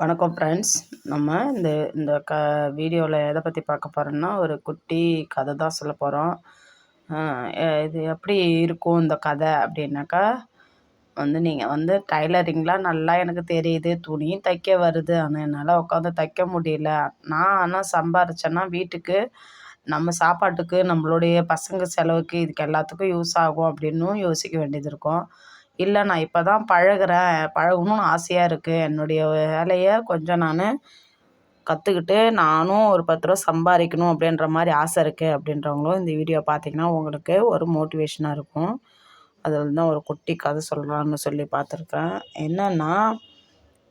வணக்கம் ஃப்ரெண்ட்ஸ் நம்ம இந்த இந்த க வீடியோவில் எதை பற்றி பார்க்க போகிறோம்னா ஒரு குட்டி கதை தான் சொல்ல போகிறோம் இது எப்படி இருக்கும் இந்த கதை அப்படின்னாக்கா வந்து நீங்கள் வந்து டைலரிங்லாம் நல்லா எனக்கு தெரியுது. துணியும் தைக்க வருது. ஆனால் என்னால் உட்காந்து தைக்க முடியல. நான் ஆனால் சம்பாரிச்சேன்னா வீட்டுக்கு நம்ம சாப்பாட்டுக்கு நம்மளுடைய பசங்க செலவுக்கு இதுக்கு எல்லாத்துக்கும் யூஸ் ஆகும் அப்படின்னும் யோசிக்க வேண்டியது இருக்கும். இல்லை நான் இப்போ தான் பழகுறேன். பழகணும்னு ஆசையாக இருக்குது என்னுடைய வேலையை கொஞ்சம் நான் கற்றுக்கிட்டு நானும் ஒரு பத்து ரூபா சம்பாதிக்கணும் அப்படின்ற மாதிரி ஆசை இருக்குது அப்படின்றவங்களும் இந்த வீடியோ பார்த்திங்கன்னா உங்களுக்கு ஒரு மோட்டிவேஷனாக இருக்கும். அதில் தான் ஒரு குட்டி கதை சொல்லலாம்னு சொல்லி பார்த்துருக்கேன். என்னென்னா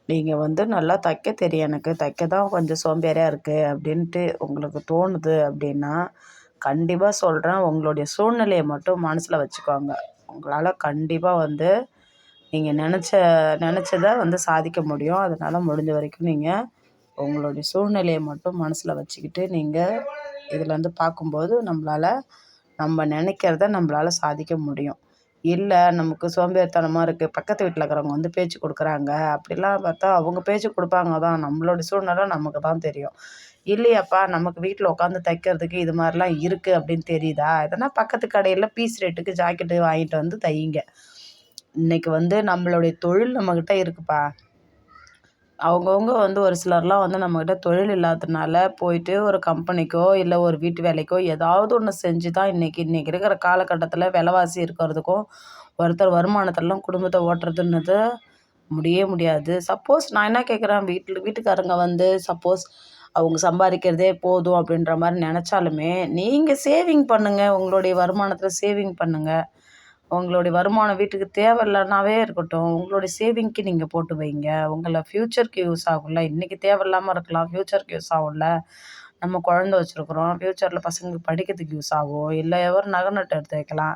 நீங்கள் வந்து நல்லா தைக்க தெரியும் எனக்கு. தைக்க தான் கொஞ்சம் சோம்பேறியாக இருக்குது அப்படின்ட்டு உங்களுக்கு தோணுது அப்படின்னா கண்டிப்பாக சொல்கிறேன் உங்களுடைய சூழ்நிலையை மட்டும் மனசில் வச்சுக்கோங்க. உங்களால் கண்டிப்பாக வந்து நீங்கள் நினச்ச நினச்சதை வந்து சாதிக்க முடியும். அதனால் முடிஞ்ச வரைக்கும் நீங்கள் உங்களுடைய சூழ்நிலையை மட்டும் மனசில் வச்சுக்கிட்டு நீங்கள் இதில் வந்து பார்க்கும்போது நம்மளால நம்ம நினைக்கிறத நம்மளால் சாதிக்க முடியும். இல்லை நமக்கு சோம்பேறித்தனமாக இருக்குது பக்கத்து வீட்டில் இருக்கிறவங்க வந்து பேச்சு கொடுக்குறாங்க. அப்படிலாம் பார்த்தா அவங்க பேச்சு கொடுப்பாங்க. தான் நம்மளோட சூழ்நிலை நமக்கு தான் தெரியும். இல்லையாப்பா நமக்கு வீட்டில் உட்காந்து தைக்கிறதுக்கு இது மாதிரிலாம் இருக்குது அப்படின்னு தெரியுதா? எதனா பக்கத்து கடையில் பீஸ் ரேட்டுக்கு ஜாக்கெட்டு வாங்கிட்டு வந்து தையுங்க இன்றைக்கி வந்து நம்மளுடைய தொழில் நம்மக்கிட்ட இருக்குப்பா. அவங்கவுங்க வந்து ஒரு சிலர்லாம் வந்து நம்மக்கிட்ட தொழில் இல்லாததுனால போயிட்டு ஒரு கம்பெனிக்கோ இல்லை ஒரு வீட்டு வேலைக்கோ ஏதாவது ஒன்று செஞ்சு தான் இன்றைக்கி இன்றைக்கி இருக்கிற காலகட்டத்தில் விலைவாசி இருக்கிறதுக்கும் ஒருத்தர் வருமானத்திலலாம் குடும்பத்தை ஓட்டுறதுன்றது முடியவே முடியாது. சப்போஸ் நான் என்ன கேட்குறேன் வீட்டில் வீட்டுக்காரங்க வந்து சப்போஸ் அவங்க சம்பாதிக்கிறதே போதும் அப்படின்ற மாதிரி நினச்சாலுமே நீங்கள் சேவிங் பண்ணுங்கள் உங்களுடைய வருமானத்தில் சேவிங் பண்ணுங்கள் உங்களுடைய வருமானம் வீட்டுக்கு தேவையில்லனாவே இருக்கட்டும். உங்களுடைய சேவிங்க்கு நீங்கள் போட்டு வைங்க. உங்களை ஃப்யூச்சருக்கு யூஸ் ஆகும்ல. இன்றைக்கி தேவையில்லாமல் இருக்கலாம். ஃப்யூச்சருக்கு யூஸ் ஆகும்ல. நம்ம குழந்த வச்சுருக்குறோம். ஃப்யூச்சரில் பசங்களுக்கு படிக்கிறதுக்கு யூஸ் ஆகும். இல்லை ஒரு நகை நட்டு எடுத்து வைக்கலாம்.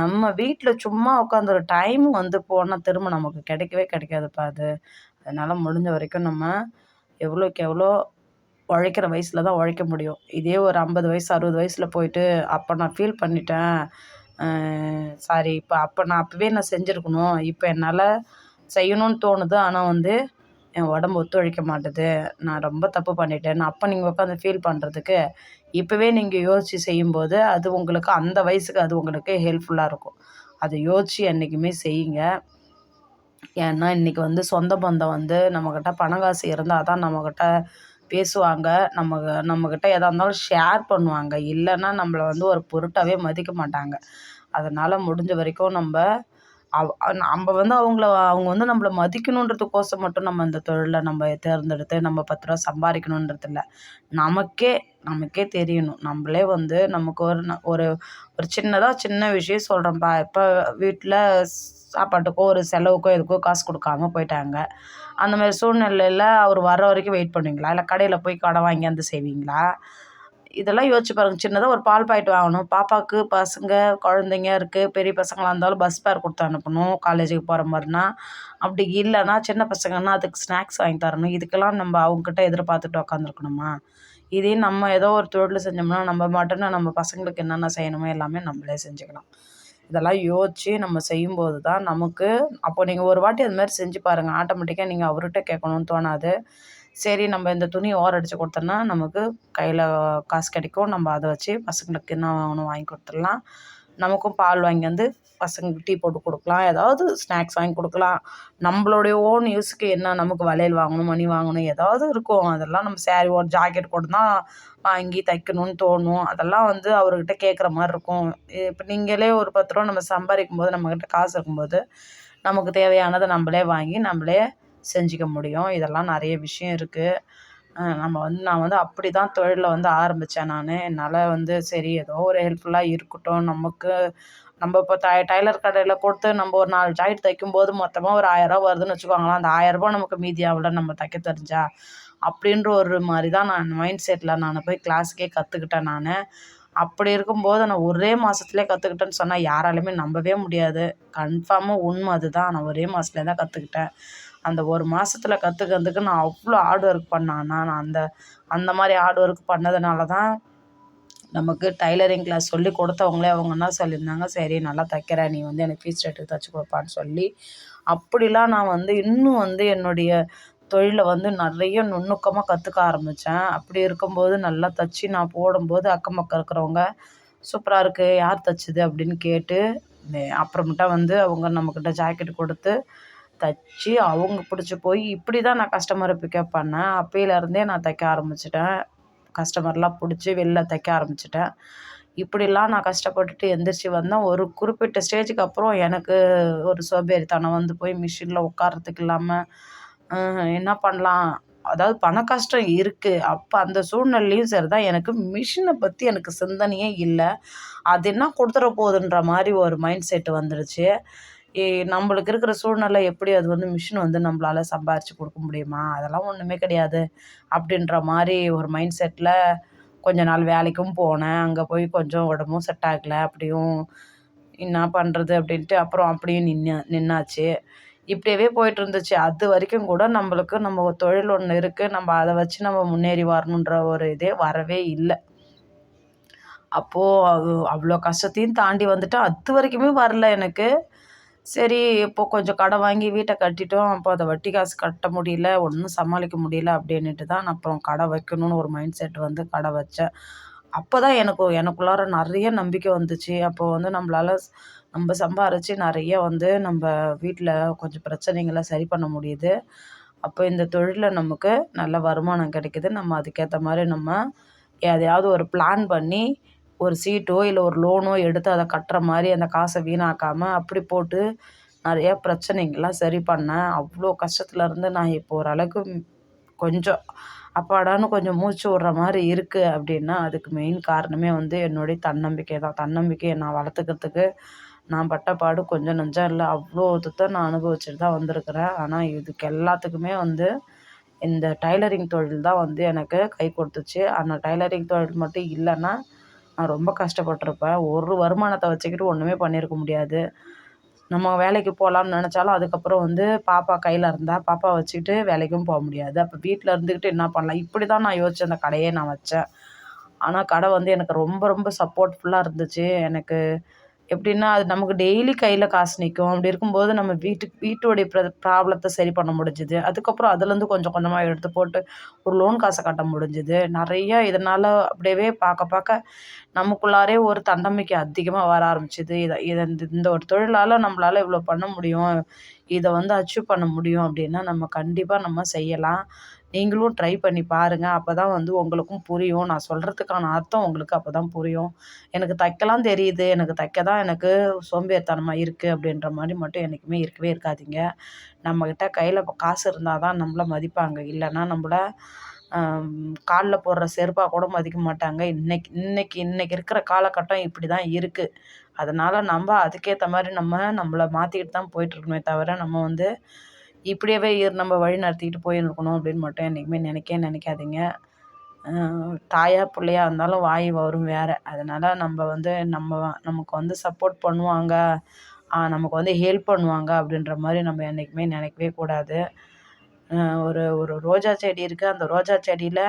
நம்ம வீட்டில் சும்மா உட்காந்து ஒரு டைம் வந்து போனால் திரும்ப நமக்கு கிடைக்கவே கிடைக்காதுப்பா அது. அதனால் முடிஞ்ச வரைக்கும் நம்ம எவ்வளோக்கு எவ்வளோ உழைக்கிற வயசில் தான் உழைக்க முடியும். இதே ஒரு ஐம்பது வயசு அறுபது வயசில் போயிட்டு அப்போ நான் ஃபீல் பண்ணிட்டேன். சாரி இப்போ அப்போ நான் அப்போவே நான் செஞ்சுருக்கணும்? இப்போ என்னால் செய்யணும்னு தோணுது. ஆனால் வந்து என் உடம்பு ஒத்துழைக்க மாட்டுது. நான் ரொம்ப தப்பு பண்ணிட்டேன். அப்போ நீங்கள் உட்காந்து ஃபீல் பண்ணுறதுக்கு இப்போவே நீங்கள் யோசித்து செய்யும்போது அது உங்களுக்கு அந்த வயசுக்கு அது உங்களுக்கு ஹெல்ப்ஃபுல்லாக இருக்கும். அதை யோசித்து என்றைக்குமே செய்யுங்க. ஏன்னா இன்றைக்கி வந்து சொந்த பந்தம் வந்து நம்மக்கிட்ட பணம் காசு இருந்தால் தான் நம்மக்கிட்ட பேசுவாங்க. நம்ம நம்மக்கிட்ட எதாக இருந்தாலும் ஷேர் பண்ணுவாங்க. இல்லைன்னா நம்மள வந்து ஒரு பொருட்டாகவே மதிக்க மாட்டாங்க. அதனால் முடிஞ்ச வரைக்கும் நம்ம அவ் நம்ம வந்து அவங்கள அவங்க வந்து நம்மள மதிக்கணுன்றதுக்கோசம் மட்டும் நம்ம இந்த தொழிலை நம்ம தேர்ந்தெடுத்து நம்ம பத்து ரூபா சம்பாதிக்கணுன்றது இல்லை நமக்கே நமக்கே தெரியணும். நம்மளே வந்து நமக்கு ஒரு ஒரு ஒரு சின்னதாக சின்ன விஷயம் சொல்கிறேன்ப்பா இப்போ வீட்டில் சாப்பாட்டுக்கோ ஒரு செலவுக்கோ எதுக்கோ காசு கொடுக்காம போயிட்டாங்க. அந்த மாதிரி சூழ்நிலையில் அவர் வர்ற வரைக்கும் வெயிட் பண்ணுவீங்களா? இல்லை கடையில் போய் கடை வாங்கியாந்து செய்வீங்களா? இதெல்லாம் யோசிச்சு பாருங்கள் சின்னதாக ஒரு பால் பாக்கெட் வாங்கணும். பாப்பாவுக்கு பசங்க குழந்தைங்க இருக்குது பெரிய பசங்களாக இருந்தாலும் பஸ் பேர் கொடுத்து அனுப்பணும். காலேஜுக்கு போகிற மாதிரினா அப்படி இல்லைன்னா சின்ன பசங்கன்னா அதுக்கு ஸ்நாக்ஸ் வாங்கி தரணும். இதுக்கெல்லாம் நம்ம அவங்கக்கிட்ட எதிர்பார்த்துட்டு உட்காந்துருக்கணுமா இதே நம்ம ஏதோ ஒரு தொழில் செஞ்சோம்னா நம்ம மட்டும்னா நம்ம பசங்களுக்கு என்னென்ன செய்யணுமோ எல்லாமே நம்மளே செஞ்சுக்கலாம். இதெல்லாம் யோசித்து நம்ம செய்யும்போது தான் நமக்கு அப்போ நீங்கள் ஒரு வாட்டி அது மாதிரி செஞ்சு பாருங்கள் ஆட்டோமேட்டிக்காக நீங்கள் அவர்கிட்ட கேட்கணுன்னு தோணாது. சரி நம்ம இந்த துணி ஓர அடித்து கொடுத்தோன்னா நமக்கு கையில் காசு கிடைக்கும். நம்ம அதை வச்சு பசங்களுக்கு என்ன வாங்கணும் வாங்கி கொடுத்துடலாம். நமக்கும் பால் வாங்கி வந்து பசங்களுக்கு டீ போட்டு கொடுக்கலாம். ஏதாவது ஸ்நாக்ஸ் வாங்கி கொடுக்கலாம். நம்மளுடைய ஓன் யூஸுக்கு என்ன நமக்கு வளையல் வாங்கணும் மணி வாங்கணும் ஏதாவது இருக்கும். அதெல்லாம் நம்ம சேரீ ஒரு ஜாக்கெட் கூட தான் வாங்கி தைக்கணும்னு தோணும். அதெல்லாம் வந்து அவர்கிட்ட கேட்குற மாதிரி இருக்கும். இப்போ நீங்களே ஒரு பத்து ரூபா நம்ம சம்பாதிக்கும் போது நம்மக்கிட்ட காசு இருக்கும்போது நமக்கு தேவையானதை நம்மளே வாங்கி நம்மளே செஞ்சுக்க முடியும். இதெல்லாம் நிறைய விஷயம் இருக்குது நம்ம வந்து நான் வந்து அப்படி தான் தொழிலில் வந்து ஆரம்பித்தேன் நான். என்னால் வந்து சரி ஏதோ ஒரு ஹெல்ப்ஃபுல்லாக இருக்கட்டும். நமக்கு நம்ம இப்போ த டைலர் கடையில் கொடுத்து நம்ம ஒரு நாலு ஜாக்கெட் தைக்கும்போது மொத்தமாக ஒரு ஆயிரரூவா வருதுன்னு வச்சுக்கோங்களேன். அந்த ஆயிரரூபா நமக்கு மீதி ஆகல நம்ம தைக்க தெரிஞ்சா? அப்படின்ற ஒரு மாதிரி தான் நான் மைண்ட் செட்டில் நான் போய் கிளாஸுக்கே கற்றுக்கிட்டேன் நான். அப்படி இருக்கும்போது நான் ஒரே மாதத்துலேயே கற்றுக்கிட்டேன்னு சொன்னால் யாராலையுமே நம்பவே முடியாது. கன்ஃபார்மாக உண்மை அதுதான். நான் ஒரே மாதத்துலேயே தான் கற்றுக்கிட்டேன் அந்த ஒரு மாதத்துல கற்றுக்கிறதுக்கு நான் அவ்வளோ ஹார்ட் ஒர்க் பண்ணேன். நான் அந்த அந்த மாதிரி ஹார்ட் ஒர்க் பண்ணதுனால தான் நமக்கு டைலரிங் கிளாஸ் சொல்லி கொடுத்தவங்களே அவங்க என்ன சொல்லியிருந்தாங்க? சரி நல்லா தைக்கிற நீ வந்து எனக்கு ஃபீஸ் ரேட்டுக்கு தைச்சி கொடுப்பான்னு சொல்லி. அப்படிலாம் நான் வந்து இன்னும் வந்து என்னுடைய தொழிலை வந்து நிறைய நுணுக்கமாக கற்றுக்க ஆரம்பித்தேன் அப்படி இருக்கும்போது நல்லா தைச்சி நான் போடும்போது அக்கம் பக்கம் இருக்கிறவங்க சூப்பராக இருக்குது யார் தைச்சது? அப்படின்னு கேட்டு அப்புறமேட்டா வந்து அவங்க நம்மக்கிட்ட ஜாக்கெட் கொடுத்து தைச்சி அவங்க பிடிச்சி போய் இப்படி தான் நான் கஸ்டமரை பிக்கப் பண்ணேன். அப்போயிலேருந்தே நான் தைக்க ஆரம்பிச்சிட்டேன். கஸ்டமர்லாம் பிடிச்சி வெளில தைக்க ஆரம்பிச்சிட்டேன். இப்படிலாம் நான் கஷ்டப்பட்டுட்டு எந்திரிச்சு வந்தேன். ஒரு குறிப்பிட்ட ஸ்டேஜுக்கு அப்புறம் எனக்கு ஒரு சோம்பேறித்தனம் வந்து போய் மிஷினில் உட்கார்றதுக்கு இல்லாமல் என்ன பண்ணலாம்? அதாவது பண கஷ்டம் இருக்குது அப்போ அந்த சூழ்நிலையும் சரி தான் எனக்கு மிஷினை பற்றி எனக்கு சிந்தனையே இல்லை. அது என்ன கொடுத்துட போகுதுன்ற மாதிரி ஒரு மைண்ட் செட்டு வந்துடுச்சு நம்மளுக்கு இருக்கிற சூழ்நிலை எப்படி அது வந்து மிஷின் வந்து நம்மளால சம்பாரித்து கொடுக்க முடியுமா? அதெல்லாம் ஒன்றுமே கிடையாது. அப்படின்ற மாதிரி ஒரு மைண்ட் செட்டில் கொஞ்ச நாள் வேலைக்கும் போனேன். அங்கே போய் கொஞ்சம் உடம்பும் செட் ஆகலை. அப்படியும் என்ன பண்ணுறது அப்படின்ட்டு அப்புறம் அப்படியும் நின்று நின்னாச்சு. இப்படியவே போயிட்டு இருந்துச்சு. அது வரைக்கும் கூட நம்மளுக்கு நம்ம ஒரு தொழில் ஒன்று இருக்குது நம்ம அதை வச்சு நம்ம முன்னேறி வரணுன்ற ஒரு இதே வரவே இல்லை. அப்போது அவ்வளோ கஷ்டத்தையும் தாண்டி வந்துட்டு அது வரைக்குமே வரல எனக்கு. சரி இப்போது கொஞ்சம் கடன் வாங்கி வீட்டை கட்டிட்டோம். அப்போ அதை வட்டி காசு கட்ட முடியல ஒன்றும் சமாளிக்க முடியல அப்படின்னுட்டு தான் அப்புறம் கடை வைக்கணும்னு ஒரு மைண்ட் செட் வந்து கடை வச்சேன். அப்போ தான் எனக்கு எனக்குள்ளார நிறைய நம்பிக்கை வந்துச்சு. அப்போது வந்து நம்மளால் நம்ம சம்பாரித்து நிறைய வந்து நம்ம வீட்டில் கொஞ்சம் பிரச்சனைகளை சரி பண்ண முடியுது. அப்போ இந்த தொழிலில் நமக்கு நல்ல வருமானம் கிடைக்குது. நம்ம அதுக்கேற்ற மாதிரி நம்ம எதையாவது ஒரு பிளான் பண்ணி ஒரு சீட்டோ இல்லை ஒரு லோனோ எடுத்து அதை கட்டுற மாதிரி அந்த காசை வீணாக்காமல் அப்படி போட்டு நிறையா பிரச்சனைங்கள்லாம் சரி பண்ணேன் அவ்வளோ கஷ்டத்துலேருந்து நான் இப்போ ஓரளவுக்கு கொஞ்சம் அப்பாடான்னு கொஞ்சம் மூச்சு விட்ற மாதிரி இருக்குது அப்படின்னா அதுக்கு மெயின் காரணமே வந்து என்னுடைய தன்னம்பிக்கை தான். தன்னம்பிக்கையை நான் வளர்த்துக்கிறதுக்கு நான் பட்ட பாடு கொஞ்சம் நஞ்சம் இல்லை. அவ்வளோ இதுத்தை நான் அனுபவிச்சுட்டு தான் வந்திருக்கிறேன். ஆனால் இதுக்கு எல்லாத்துக்குமே வந்து இந்த டைலரிங் தொழில் தான் வந்து எனக்கு கை கொடுத்துச்சு. அந்த டைலரிங் தொழில் மட்டும் இல்லைன்னா நான் ரொம்ப கஷ்டப்பட்டிருப்பேன். ஒரு வருமானத்தை வச்சுக்கிட்டு ஒன்றுமே பண்ணியிருக்க முடியாது. நம்ம வேலைக்கு போகலான்னு நினச்சாலும் அதுக்கப்புறம் வந்து பாப்பா கையில் இருந்தால் பாப்பா வச்சுக்கிட்டு வேலைக்கும் போக முடியாது. அப்போ வீட்டில் இருந்துக்கிட்டு என்ன பண்ணலாம்? இப்படி தான் நான் யோசித்தேன் அந்த கடையே நான் வச்சேன். ஆனால் கடை வந்து எனக்கு ரொம்ப ரொம்ப சப்போர்ட்ஃபுல்லாக இருந்துச்சு. எனக்கு எப்படின்னா அது நமக்கு டெய்லி கையில் காசு நிற்கும் அப்படி இருக்கும்போது நம்ம வீட்டுக்கு வீட்டுடைய ப்ர ப்ராப்ளத்தை சரி பண்ண முடிஞ்சுது. அதுக்கப்புறம் அதுலேருந்து கொஞ்சம் கொஞ்சமாக எடுத்து போட்டு ஒரு லோன் காசை கட்ட முடிஞ்சுது. நிறைய இதனால் அப்படியே பார்க்க பார்க்க நமக்குள்ளாரே ஒரு தன்னம்பிக்கை அதிகமாக வர ஆரம்பிச்சுது. இதை இதை இந்த இந்த ஒரு தொழிலால் நம்மளால் இவ்வளோ பண்ண முடியும். இதை வந்து அச்சீவ் பண்ண முடியும் அப்படின்னா நம்ம கண்டிப்பாக நம்ம செய்யலாம். நீங்களும் ட்ரை பண்ணி பாருங்கள் அப்போ தான் வந்து உங்களுக்கும் புரியும். நான் சொல்கிறதுக்கான அர்த்தம் உங்களுக்கு அப்போ தான் புரியும். எனக்கு தைக்கலாம் தெரியுது. எனக்கு தைக்க தான் எனக்கு சோம்பேறித்தனமாக இருக்குது அப்படின்ற மாதிரி மட்டும் என்றைக்குமே இருக்கவே இருக்காதீங்க. நம்மக்கிட்ட கையில் காசு இருந்தால் தான் நம்மளை மதிப்பாங்க. இல்லைன்னா நம்மளை காலில் போடுற செருப்பாக கூட மதிக்க மாட்டாங்க. இன்றைக்கி இன்றைக்கி இன்றைக்கி இருக்கிற காலகட்டம் இப்படி தான் இருக்குது அதனால் நம்ம அதுக்கேற்ற மாதிரி நம்ம நம்மள மாற்றிக்கிட்டு தான் போயிட்டுருக்கணுமே தவிர நம்ம வந்து இப்படியவே நம்ம வழி நடத்திக்கிட்டு போயிருக்கணும் அப்படின்னு மட்டும் என்றைக்குமே நினைக்கவே நினைக்காதீங்க. தாயா பிள்ளையா இருந்தாலும் வாய் வரும் வேறு. அதனால் நம்ம வந்து நம்ம நமக்கு வந்து சப்போர்ட் பண்ணுவாங்க. நமக்கு வந்து ஹெல்ப் பண்ணுவாங்க அப்படின்ற மாதிரி நம்ம என்றைக்குமே நினைக்கவே கூடாது. ஒரு ஒரு ரோஜா செடி இருக்குது அந்த ரோஜா செடியில்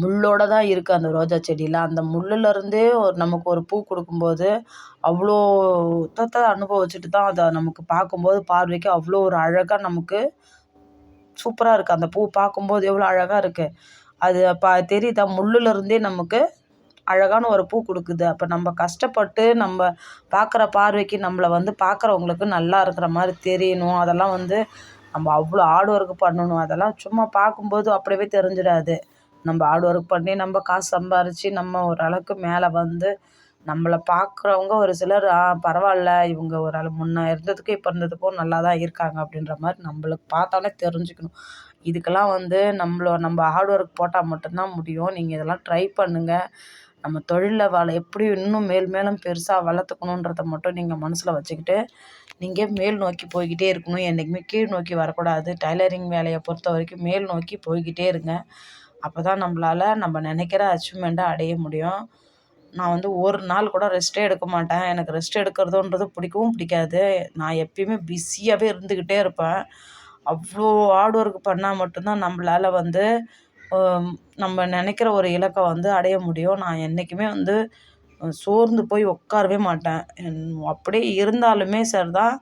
முள்ளோட தான் இருக்குது அந்த ரோஜா செடியில். அந்த முள்ளுலேருந்தே ஒரு நமக்கு ஒரு பூ கொடுக்கும்போது அவ்வளோ தத்தை அனுபவிச்சுட்டு தான் அதை நமக்கு பார்க்கும்போது பார்வைக்கு அவ்வளோ ஒரு அழகாக நமக்கு சூப்பராக இருக்குது அந்த பூ பார்க்கும்போது எவ்வளோ அழகாக இருக்குது அது பா தெரியுதா? முள்ளுலேருந்தே நமக்கு அழகான ஒரு பூ கொடுக்குது. அப்போ நம்ம கஷ்டப்பட்டு நம்ம பார்க்குற பார்வைக்கு நம்மளை வந்து பார்க்குறவங்களுக்கு நல்லா இருக்கிற மாதிரி தெரியணும். அதெல்லாம் வந்து நம்ம அவ்வளோ ஹார்ட் ஒர்க் பண்ணணும். அதெல்லாம் சும்மா பார்க்கும்போது அப்படியே தெரிஞ்சிடாது. நம்ம ஹார்ட் ஒர்க் பண்ணி நம்ம காசு சம்பாரித்து நம்ம ஓரளவுக்கு மேலே வந்து நம்மளை பார்க்குறவங்க ஒரு சிலர் ஆ பரவாயில்ல இவங்க ஒரு ஆள் முன்னே இருந்ததுக்கும் இப்போ இருந்ததுக்கும் நல்லா தான் இருக்காங்க அப்படின்ற மாதிரி நம்மளுக்கு பார்த்தாலே தெரிஞ்சுக்கணும். இதுக்கெல்லாம் வந்து நம்மளோ நம்ம ஹார்ட் ஒர்க் போட்டால் மட்டும்தான் முடியும். நீங்கள் இதெல்லாம் ட்ரை பண்ணுங்கள் நம்ம தொழிலில் வள எப்படி இன்னும் மேல் மேலும் பெருசாக வளர்த்துக்கணுன்றத மட்டும் நீங்கள் மனசில் வச்சுக்கிட்டு நீங்கள் மேல் நோக்கி போய்கிட்டே இருக்கணும். என்றைக்குமே கீழ் நோக்கி வரக்கூடாது. டைலரிங் வேலையை பொறுத்த வரைக்கும் மேல் நோக்கி போய்கிட்டே இருங்க. அப்போ தான் நம்மளால் நம்ம நினைக்கிற அச்சீவ்மெண்ட்டை அடைய முடியும். நான் வந்து ஒரு நாள் கூட ரெஸ்ட்டே எடுக்க மாட்டேன். எனக்கு ரெஸ்ட் எடுக்கிறதுன்றது பிடிக்கவும் பிடிக்காது. நான் எப்பயுமே பிஸியாகவே இருந்துக்கிட்டே இருப்பேன். அவ்வளோ ஹார்ட் ஒர்க் பண்ணால் மட்டும்தான் நம்மளால் வந்து நம்ம நினைக்கிற ஒரு இலக்கை வந்து அடைய முடியும். நான் என்றைக்குமே வந்து சோர்ந்து போய் உட்காரவே மாட்டேன். அப்படியே இருந்தாலுமே சரி தான்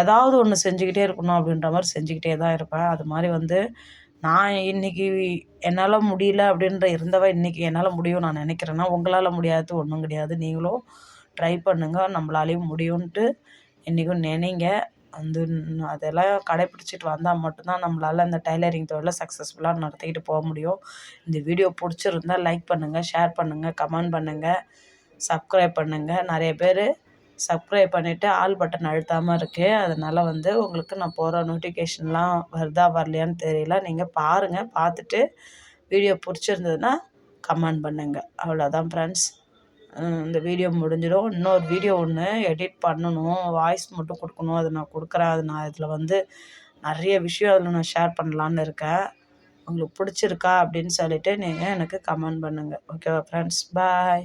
ஏதாவது ஒன்று செஞ்சுக்கிட்டே இருக்கணும் அப்படின்ற மாதிரி செஞ்சுக்கிட்டே தான் இருப்பேன். அது மாதிரி வந்து நான் இன்றைக்கி என்னால் முடியல அப்படின்ற இருந்தவ இன்றைக்கி என்னால் முடியும் நான் நினைக்கிறேன்னா உங்களால் முடியாது ஒன்றும் கிடையாது. நீங்களும் ட்ரை பண்ணுங்கள் நம்மளாலையும் முடியும்ன்ட்டு இன்றைக்கும் நினைங்க. வந்து அதெல்லாம் கடைப்பிடிச்சிட்டு வந்தால் மட்டும்தான் நம்மளால் அந்த டைலரிங் தொழிலை சக்ஸஸ்ஃபுல்லாக நடத்திக்கிட்டு போக முடியும். இந்த வீடியோ பிடிச்சிருந்தா லைக் பண்ணுங்கள் ஷேர் பண்ணுங்கள் கமெண்ட் பண்ணுங்கள் சப்ஸ்கிரைப் பண்ணுங்கள் நிறைய பேர் சப்ஸ்கிரைப் பண்ணிவிட்டு ஆல் பட்டன் அழுத்தாமல் இருக்குது அதனால் வந்து உங்களுக்கு நான் போகிற நோட்டிஃபிகேஷன்லாம் வருதா வரலையான்னு தெரியல. நீங்கள் பாருங்கள் பார்த்துட்டு வீடியோ பிடிச்சிருந்ததுன்னா கமெண்ட் பண்ணுங்கள் அவ்வளோதான் ஃப்ரெண்ட்ஸ் இந்த வீடியோ முடிஞ்சிடும். இன்னொரு வீடியோ ஒன்று எடிட் பண்ணணும். வாய்ஸ் மட்டும் கொடுக்கணும். அது நான் கொடுக்குறேன். அது நான் இதில் வந்து நிறைய விஷயம் அதில் நான் ஷேர் பண்ணலான்னு இருக்கேன். உங்களுக்கு பிடிச்சிருக்கா அப்படின்னு சொல்லிவிட்டு நீங்கள் எனக்கு கமெண்ட் பண்ணுங்கள் ஓகேவா ஃப்ரெண்ட்ஸ் பாய்